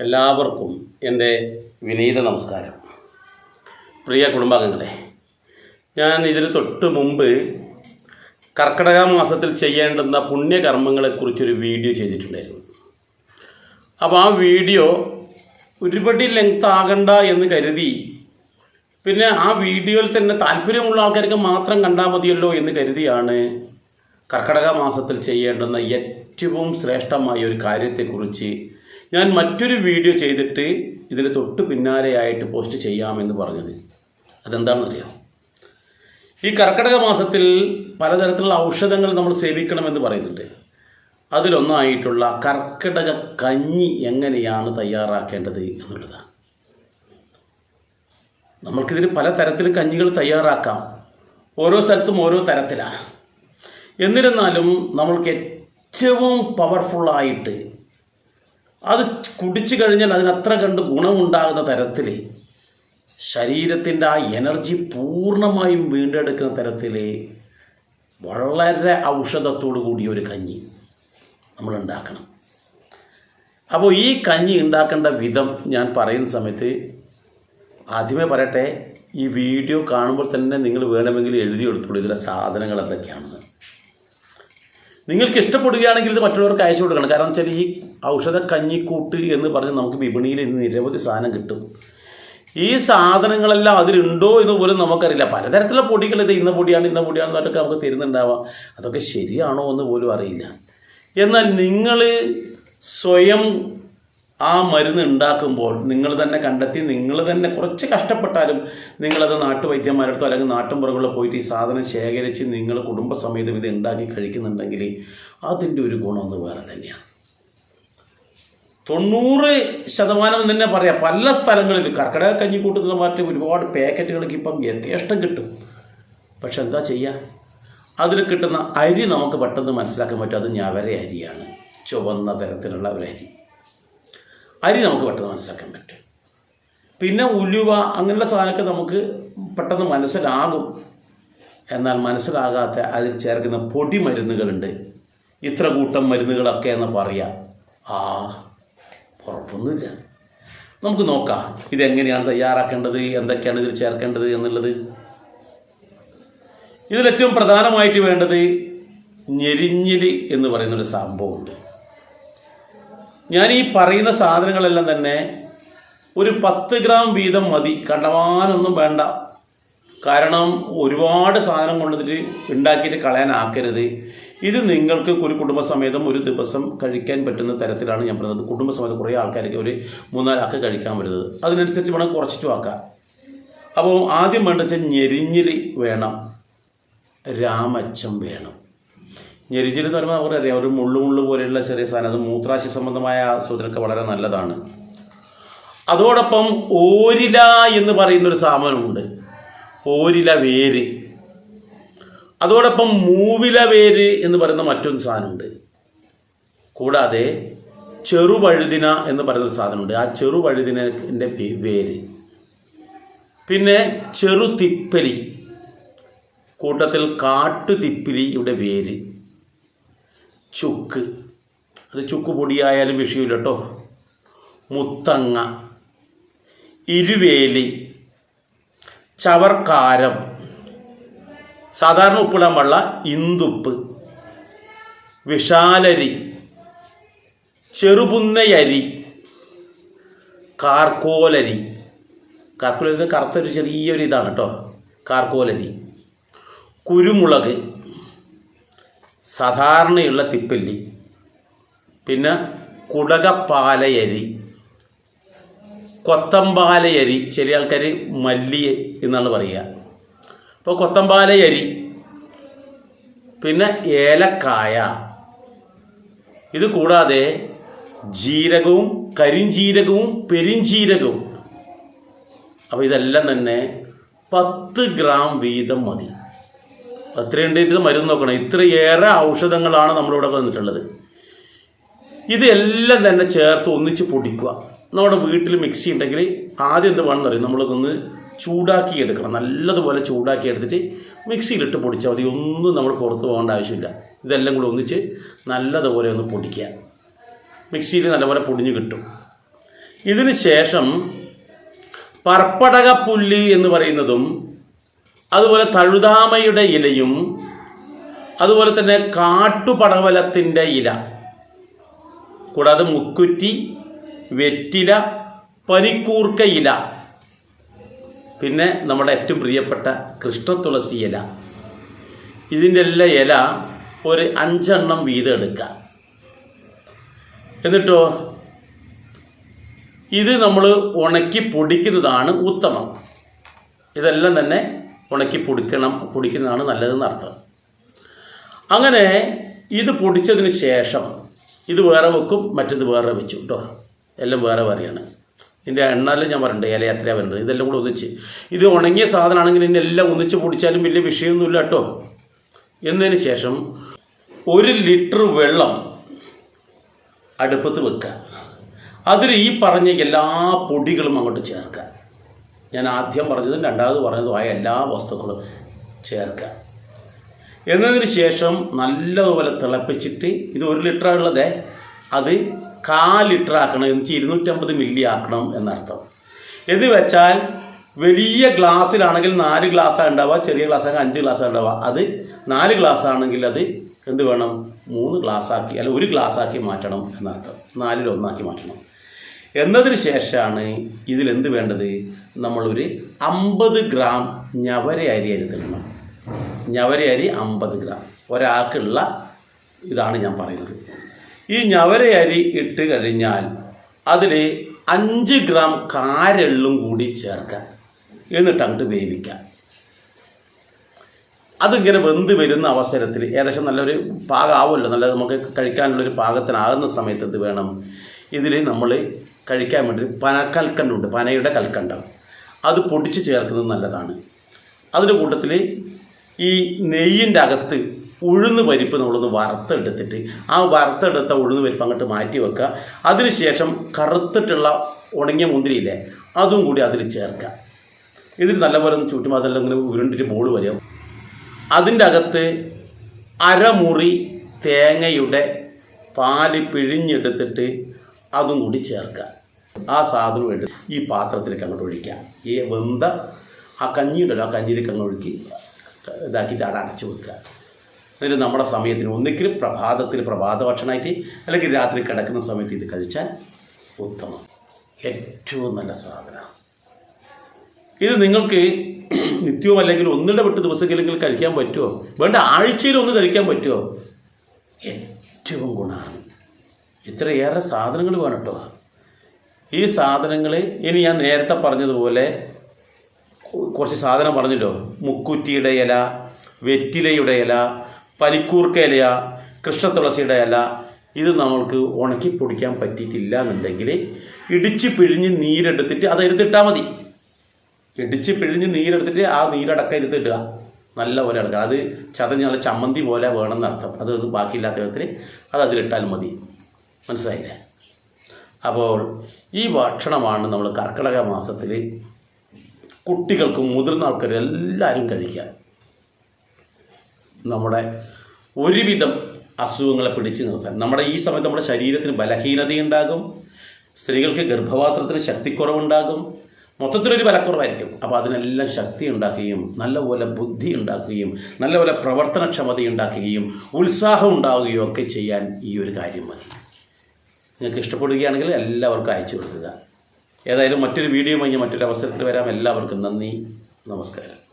എല്ലാവർക്കും എന്റെ വിനീത നമസ്കാരം. പ്രിയ കുടുംബാംഗങ്ങളെ ഞാൻ ഇതിന് തൊട്ട് മുമ്പ് കർക്കിടക മാസത്തിൽ ചെയ്യേണ്ടുന്ന പുണ്യകർമ്മങ്ങളെക്കുറിച്ചൊരു വീഡിയോ ചെയ്തിട്ടുണ്ടായിരുന്നു. അപ്പോൾ ആ വീഡിയോ ഒരുപടി ലെങ്ത് ആകണ്ട എന്ന് കരുതി പിന്നെ ആ വീഡിയോയിൽ തന്നെ താല്പര്യമുള്ള ആൾക്കാർക്ക് മാത്രം കണ്ടാൽ മതിയല്ലോ എന്ന് കരുതിയാണ് കർക്കിടക മാസത്തിൽ ചെയ്യേണ്ടുന്ന ഏറ്റവും ശ്രേഷ്ഠമായ ഒരു കാര്യത്തെക്കുറിച്ച് ഞാൻ മറ്റൊരു വീഡിയോ ചെയ്തിട്ട് ഇതിന് തൊട്ട് പിന്നാലെയായിട്ട് പോസ്റ്റ് ചെയ്യാമെന്ന് പറഞ്ഞത്. അതെന്താണെന്നറിയാം? ഈ കർക്കടക മാസത്തിൽ പലതരത്തിലുള്ള ഔഷധങ്ങൾ നമ്മൾ സേവിക്കണമെന്ന് പറയുന്നുണ്ട്. അതിലൊന്നായിട്ടുള്ള കർക്കിടക കഞ്ഞി എങ്ങനെയാണ് തയ്യാറാക്കേണ്ടത് എന്നുള്ളതാണ്. നമ്മൾക്കിതിന് പല തരത്തിലും കഞ്ഞികൾ തയ്യാറാക്കാം. ഓരോ സ്ഥലത്തും ഓരോ തരത്തിലാണ് എന്നിരുന്നാലും നമ്മൾക്ക് ഏറ്റവും പവർഫുള്ളായിട്ട് അത് കുടിച്ചു കഴിഞ്ഞാൽ അതിനത്ര കണ്ട് ഗുണമുണ്ടാകുന്ന തരത്തിൽ ശരീരത്തിന്റെ ആ എനർജി പൂർണമായും വീണ്ടെടുക്കുന്ന തരത്തിൽ വളരെ ഔഷധത്തോടു കൂടിയ ഒരു കഞ്ഞി നമ്മൾ ഉണ്ടാക്കണം. അപ്പോൾ ഈ കഞ്ഞി ഉണ്ടാക്കേണ്ട വിധം ഞാൻ പറയുന്ന സമയത്ത് ആദ്യമേ പറയട്ടെ ഈ വീഡിയോ കാണുമ്പോൾ തന്നെ നിങ്ങൾ വേണമെങ്കിൽ എഴുതി എടുത്തോളൂ ഇതിലെ സാധനങ്ങൾ എന്തൊക്കെയാണെന്ന്. നിങ്ങൾക്ക് ഇഷ്ടപ്പെടുകയാണെങ്കിൽ ഇത് മറ്റുള്ളവർക്ക് അയച്ചു കൊടുക്കണം. കാരണം വെച്ചാൽ ഈ ഔഷധ കഞ്ഞിക്കൂട്ട് എന്ന് പറഞ്ഞ് നമുക്ക് വിപണിയിൽ ഇന്ന് നിരവധി സാധനം കിട്ടും. ഈ സാധനങ്ങളെല്ലാം അതിലുണ്ടോ എന്ന് പോലും നമുക്കറിയില്ല. പലതരത്തിലുള്ള പൊടികൾ ഇത് ഇന്ന പൊടിയാണ് ഇന്ന പൊടിയാണ് എന്നൊക്കെ നമുക്ക് തരുന്നുണ്ടാവാം. അതൊക്കെ ശരിയാണോ എന്ന് പോലും അറിയില്ല. എന്നാൽ നിങ്ങൾ സ്വയം ആ മരുന്ന് ഉണ്ടാക്കുമ്പോൾ നിങ്ങൾ തന്നെ കണ്ടെത്തി നിങ്ങൾ തന്നെ കുറച്ച് കഷ്ടപ്പെട്ടാലും നിങ്ങളത് നാട്ടുവൈദ്യന്മാരടുത്തോ അല്ലെങ്കിൽ നാട്ടിൻപുറങ്ങളിൽ പോയിട്ട് ഈ സാധനം ശേഖരിച്ച് നിങ്ങൾ കുടുംബസമേതം ഇത് ഉണ്ടാക്കി കഴിക്കുന്നുണ്ടെങ്കിൽ അതിന്റെ ഒരു ഗുണമെന്ന് വേറെ തന്നെയാണ്. തൊണ്ണൂറ് ശതമാനം തന്നെ പറയാം. പല സ്ഥലങ്ങളിലും കർക്കിടക കഞ്ഞിക്കൂട്ടുന്ന മാറ്റി ഒരുപാട് പാക്കറ്റുകൾക്ക് ഇപ്പം യഥേഷ്ടം കിട്ടും. പക്ഷെ എന്താ ചെയ്യുക അതിൽ കിട്ടുന്ന അരി നമുക്ക് പെട്ടെന്ന് മനസ്സിലാക്കാൻ പറ്റും. അത് ഞവര അരിയാണ്. ചുവന്ന തരത്തിലുള്ള ഒരു അരി. അരി നമുക്ക് പെട്ടെന്ന് മനസ്സിലാക്കാൻ പറ്റും. പിന്നെ ഉലുവ അങ്ങനെയുള്ള സാധനമൊക്കെ നമുക്ക് പെട്ടെന്ന് മനസ്സിലാകും. എന്നാൽ മനസ്സിലാകാത്ത അതിൽ ചേർക്കുന്ന പൊടി മരുന്നുകളുണ്ട് ഇത്ര കൂട്ടം മരുന്നുകളൊക്കെ എന്ന് പറയാം. ആ ഉറപ്പൊന്നുമില്ല നമുക്ക് നോക്കാം ഇതെങ്ങനെയാണ് തയ്യാറാക്കേണ്ടത് എന്തൊക്കെയാണ് ഇതിൽ ചേർക്കേണ്ടത് എന്നുള്ളത്. ഇതിലേറ്റവും പ്രധാനമായിട്ട് വേണ്ടത് ഞെരിഞ്ഞിലി എന്ന് പറയുന്നൊരു സംഭവമുണ്ട്. ഞാൻ ഈ പറയുന്ന സാധനങ്ങളെല്ലാം തന്നെ ഒരു പത്ത് ഗ്രാം വീതം മതി. കണ്ടമാനൊന്നും വേണ്ട. കാരണം ഒരുപാട് സാധനം കൊണ്ടുവന്നിട്ട് ഉണ്ടാക്കിയിട്ട് കളയാനാക്കരുത് ഇത് നിങ്ങൾക്ക് ഒരു കുടുംബസമേതം ഒരു ദിവസം കഴിക്കാൻ പറ്റുന്ന തരത്തിലാണ് ഞാൻ പറയുന്നത് കുടുംബസമേതം കുറേ ആൾക്കാർക്ക് ഒരു മൂന്നാലാൾക്ക് കഴിക്കാൻ പറ്റുന്നത്. അതിനനുസരിച്ച് വേണം കുറച്ചിട്ട് ആക്കാം. അപ്പോൾ ആദ്യം വേണ്ട വെച്ചാൽ വേണം. രാമച്ചം വേണം. ഞെരിഞ്ഞിലി എന്ന് പറയുമ്പോൾ അവർക്കറിയാം ഒരു മുള്ളു മുള്ളു പോലെയുള്ള ചെറിയ സാധനം. അത് മൂത്രാശയ സംബന്ധമായ അസുഖത്തിനൊക്കെ വളരെ നല്ലതാണ്. അതോടൊപ്പം ഓരില എന്ന് പറയുന്ന ഒരു സാധനമുണ്ട്. ഓരില വേര്. അതോടൊപ്പം മൂവില വേര് എന്ന് പറയുന്ന മറ്റൊരു സാധനമുണ്ട്. കൂടാതെ ചെറുവഴുതിന എന്ന് പറയുന്ന ഒരു സാധനമുണ്ട്. ആ ചെറുവഴുതിനന്റെ വേര്. പിന്നെ ചെറുതിപ്പലി. കൂട്ടത്തിൽ കാട്ടുതിപ്പിലിയുടെ വേര്. ചുക്ക്. അത് ചുക്ക് പൊടിയായാലും വിഷയമില്ല കേട്ടോ മുത്തങ്ങ ഇരുവേലി ചവർക്കാരം സാധാരണ ഉപ്പിടാൻ പാടില്ല ഇന്തുപ്പ് വിശാലരി ചെറുപുന്നയരി കാർക്കോലരി. കാർക്കോലരി കറുത്തൊരു ചെറിയൊരു ഇതാണ് കേട്ടോ. കാർക്കോലരി. കുരുമുളക്. സാധാരണയുള്ള തിപ്പല്ലി പിന്നെ കുടകപ്പാലയരി കൊത്തമ്പാലയരി ചില ആൾക്കാർ മല്ലി എന്നാണ് പറയുക. അപ്പോൾ കൊത്തമ്പാലയരി പിന്നെ ഏലക്കായ. ഇത് കൂടാതെ ജീരകവും കരിഞ്ജീരകവും പെരിഞ്ജീരകവും അപ്പോൾ ഇതെല്ലാം തന്നെ പത്ത് ഗ്രാം വീതം മതി. ഡേറ്റ് മരുന്ന് നോക്കണം. ഇത്രയേറെ ഔഷധങ്ങളാണ് നമ്മളിവിടെ വന്നിട്ടുള്ളത്. ഇതെല്ലാം തന്നെ ചേർത്ത് ഒന്നിച്ച് പൊടിക്കുക. നമ്മുടെ വീട്ടിൽ മിക്സി ഉണ്ടെങ്കിൽ ആദ്യം എന്ത് വേണമെന്ന് അറിയും? നമ്മളതൊന്ന് ചൂടാക്കി എടുക്കണം നല്ലതുപോലെ ചൂടാക്കി എടുത്തിട്ട് മിക്സിയിലിട്ട് പൊടിച്ചാൽ മതി. ഒന്നും നമ്മൾ പുറത്ത് പോകേണ്ട ആവശ്യമില്ല. ഇതെല്ലാം കൂടി ഒന്നിച്ച് നല്ലതുപോലെ ഒന്ന് പൊടിക്കുക. മിക്സിയിൽ നല്ലപോലെ പൊടിഞ്ഞ് കിട്ടും. ഇതിന് ശേഷം പർപ്പടകപ്പുല്ല് എന്ന് പറയുന്നതും അതുപോലെ തഴുതാമയുടെ ഇലയും അതുപോലെ തന്നെ കാട്ടുപടവലത്തിന്റെ ഇല കൂടാതെ മുക്കുറ്റി വെറ്റില പനിക്കൂർക്ക ഇല പിന്നെ നമ്മുടെ ഏറ്റവും പ്രിയപ്പെട്ട കൃഷ്ണതുളസി ഇല. ഇതിന്റെ എല്ലാ ഇല ഒരു അഞ്ചെണ്ണം വീതം എടുക്കുക. എന്നിട്ടോ ഇത് നമ്മൾ ഉണക്കി പൊടിക്കുന്നതാണ് ഉത്തമം. ഇതെല്ലാം തന്നെ ഉണക്കി പൊടിക്കണം പൊടിക്കുന്നതാണ് നല്ലതെന്ന് അർത്ഥം. അങ്ങനെ ഇത് പൊടിച്ചതിന് ശേഷം ഇത് വേറെ വെക്കും മറ്റത് വേറെ വെച്ചു കേട്ടോ എല്ലാം വേറെ വേറെയാണ്. ഇതിന്റെ എണ്ണാലും ഞാൻ പറഞ്ഞിട്ടുണ്ട് ഇല എത്രയാണ് വരുന്നത് ഇതെല്ലാം കൂടെ ഒന്നിച്ച്. ഇത് ഉണങ്ങിയ സാധനമാണെങ്കിൽ ഇതിനെ എല്ലാം ഒന്നിച്ച് പൊടിച്ചാലും വലിയ വിഷയമൊന്നുമില്ല കേട്ടോ എന്നതിന് ശേഷം ഒരു ലിറ്റർ വെള്ളം അടുപ്പത്ത് വെക്കുക. അതിൽ ഈ പറഞ്ഞ എല്ലാ പൊടികളും അങ്ങോട്ട് ചേർക്കുക. ഞാൻ ആദ്യം പറഞ്ഞതും രണ്ടാമത് പറഞ്ഞതുമായ എല്ലാ വസ്തുക്കളും ചേർക്കുക. എന്നതിന് ശേഷം നല്ലതുപോലെ തിളപ്പിച്ചിട്ട് ഇത് ഒരു ലിറ്റർ ഉള്ളതേ അത് കാൽ ലിറ്റർ ആക്കണം എന്ന് വെച്ചാൽ ഇരുന്നൂറ്റമ്പത് മില്ലി ആക്കണം എന്നർത്ഥം. എന്ന് വെച്ചാൽ വലിയ ഗ്ലാസ്സിലാണെങ്കിൽ നാല് ഗ്ലാസ്സാണ് ഉണ്ടാവുക ചെറിയ ഗ്ലാസ് അഞ്ച് ഗ്ലാസ് ഉണ്ടാവുക. അത് നാല് ഗ്ലാസ് ആണെങ്കിൽ അത് എന്ത് വേണം? മൂന്ന് ഗ്ലാസ് ആക്കി അല്ല ഒരു ഗ്ലാസ് ആക്കി മാറ്റണം എന്നർത്ഥം. നാലിലൊന്നാക്കി മാറ്റണം. എന്നതിന് ശേഷമാണ് ഇതിൽ എന്ത് വേണ്ടത്? നമ്മളൊരു അമ്പത് ഗ്രാം ഞവര അരി അരുതണം ഞവര അരി അമ്പത് ഗ്രാം. ഒരാൾക്കുള്ള ഇതാണ് ഞാൻ പറയുന്നത്. ഈ ഞവര അരി ഇട്ട് കഴിഞ്ഞാൽ അതിൽ അഞ്ച് ഗ്രാം കാരെള്ളും കൂടി ചേർക്കാം. എന്നിട്ട് അങ്ങോട്ട് വേവിക്കാം. അതിങ്ങനെ വെന്ത് വരുന്ന അവസരത്തിൽ ഏകദേശം നല്ലൊരു പാകമാവുമല്ലോ. നല്ല നമുക്ക് കഴിക്കാനുള്ളൊരു പാകത്തിനാകുന്ന സമയത്ത് എന്ത് വേണം? ഇതിൽ നമ്മൾ കഴിക്കാൻ വേണ്ടി പന കൽക്കണ്ടുണ്ട്. പനയുടെ കൽക്കണ്ടം അത് പൊടിച്ച് ചേർക്കുന്നത് നല്ലതാണ്. അതിന്റെ കൂട്ടത്തിൽ ഈ നെയ്യിന്റെ അകത്ത് ഉഴുന്ന് പരിപ്പ് നമ്മളൊന്ന് വറുത്തെടുത്തിട്ട് ആ വറുത്തെടുത്ത ഉഴുന്ന് പരിപ്പ് അങ്ങോട്ട് മാറ്റി വെക്കുക. അതിനുശേഷം കറുത്തിട്ടുള്ള ഉണങ്ങിയ മുന്തിരിയില്ലേ അതും കൂടി അതിൽ ചേർക്കുക. ഇതിൽ നല്ലപോലെ ഒന്ന് ചുറ്റും അതെല്ലാം ഇങ്ങനെ ഉരുണ്ടിട്ട് ബോൾ വരും അതിന്റെ അകത്ത് അരമുറി തേങ്ങയുടെ പാൽ പിഴിഞ്ഞെടുത്തിട്ട് അതും കൂടി ചേർക്കുക ആ സാധനം എടുത്ത് ഈ പാത്രത്തിലേക്ക് അങ്ങോട്ട് ഒഴിക്കുക ഈ വെന്ത ആ കഞ്ഞിയുണ്ടല്ലോ ആ കഞ്ഞിയിലേക്ക് അങ്ങ് ഒഴുക്കി ഇതാക്കിയിട്ട് അവിടെ അടച്ചു വെക്കുക. എന്നിട്ട് നമ്മുടെ സമയത്തിന് ഒന്നിക്കലും പ്രഭാതത്തിൽ പ്രഭാത ഭക്ഷണമായിട്ട് അല്ലെങ്കിൽ രാത്രി കിടക്കുന്ന സമയത്ത് ഇത് കഴിച്ചാൽ ഉത്തമം. ഏറ്റവും നല്ല സാധനമാണ് ഇത് നിങ്ങൾക്ക് നിത്യവും അല്ലെങ്കിൽ ഒന്നിടെ വിട്ട് ദിവസമെങ്കിലും കഴിക്കാൻ പറ്റുമോ? വേണ്ട ആഴ്ചയിൽ ഒന്ന് കഴിക്കാൻ പറ്റുമോ? ഏറ്റവും ഗുണമാണ്. ഇത്രയേറെ സാധനങ്ങൾ വേണം കേട്ടോ ഈ സാധനങ്ങൾ ഇനി ഞാൻ നേരത്തെ പറഞ്ഞതുപോലെ കുറച്ച് സാധനം പറഞ്ഞല്ലോ. മുക്കുറ്റിയുടെ ഇല വെറ്റിലയുടെ ഇല പനിക്കൂർക്ക ഇല കൃഷ്ണതുളസിയുടെ ഇല ഇത് നമ്മൾക്ക് ഉണക്കി പൊടിക്കാൻ പറ്റിയിട്ടില്ല എന്നുണ്ടെങ്കിൽ ഇടിച്ച് പിഴിഞ്ഞ് നീരെടുത്തിട്ട് അത് എടുത്തിട്ടാൽ മതി. ഇടിച്ച് പിഴിഞ്ഞ് നീരെടുത്തിട്ട് ആ നീരടക്കം എടുത്തിടുക നല്ല പോലെ എടുക്കുക. അത് ചതഞ്ഞ് നല്ല ചമ്മന്തി പോലെ വേണമെന്നർത്ഥം അത് അത് ബാക്കിയില്ലാത്ത വിധത്തിൽ അത് അതിലിട്ടാൽ മതി. മനസ്സിലായില്ലേ? അപ്പോൾ ഈ ഭക്ഷണമാണ് നമ്മൾ കർക്കിടക മാസത്തിൽ കുട്ടികൾക്കും മുതിർന്ന ആൾക്കാരും എല്ലാവരും കഴിക്കുക. നമ്മുടെ ഒരുവിധം അസുഖങ്ങളെ പിടിച്ചു നിർത്താൻ. നമ്മുടെ ഈ സമയത്ത് നമ്മുടെ ശരീരത്തിന് ബലഹീനതയുണ്ടാകും സ്ത്രീകൾക്ക് ഗർഭപാത്രത്തിന് ശക്തിക്കുറവുണ്ടാകും. മൊത്തത്തിലൊരു ബലക്കുറവായിരിക്കും. അപ്പോൾ അതിനെല്ലാം ശക്തി ഉണ്ടാക്കുകയും നല്ലപോലെ ബുദ്ധി ഉണ്ടാക്കുകയും നല്ലപോലെ പ്രവർത്തനക്ഷമത ഉണ്ടാക്കുകയും ഉത്സാഹം ഉണ്ടാവുകയും ഒക്കെ ചെയ്യാൻ ഈ ഒരു കാര്യം മതി. നിങ്ങൾക്ക് ഇഷ്ടപ്പെടുകയാണെങ്കിൽ എല്ലാവർക്കും അയച്ചു കൊടുക്കുക. ഏതായാലും മറ്റൊരു വീഡിയോ കഴിഞ്ഞ് മറ്റൊരു അവസരത്തിൽ വരാം. എല്ലാവർക്കും നന്ദി. നമസ്കാരം.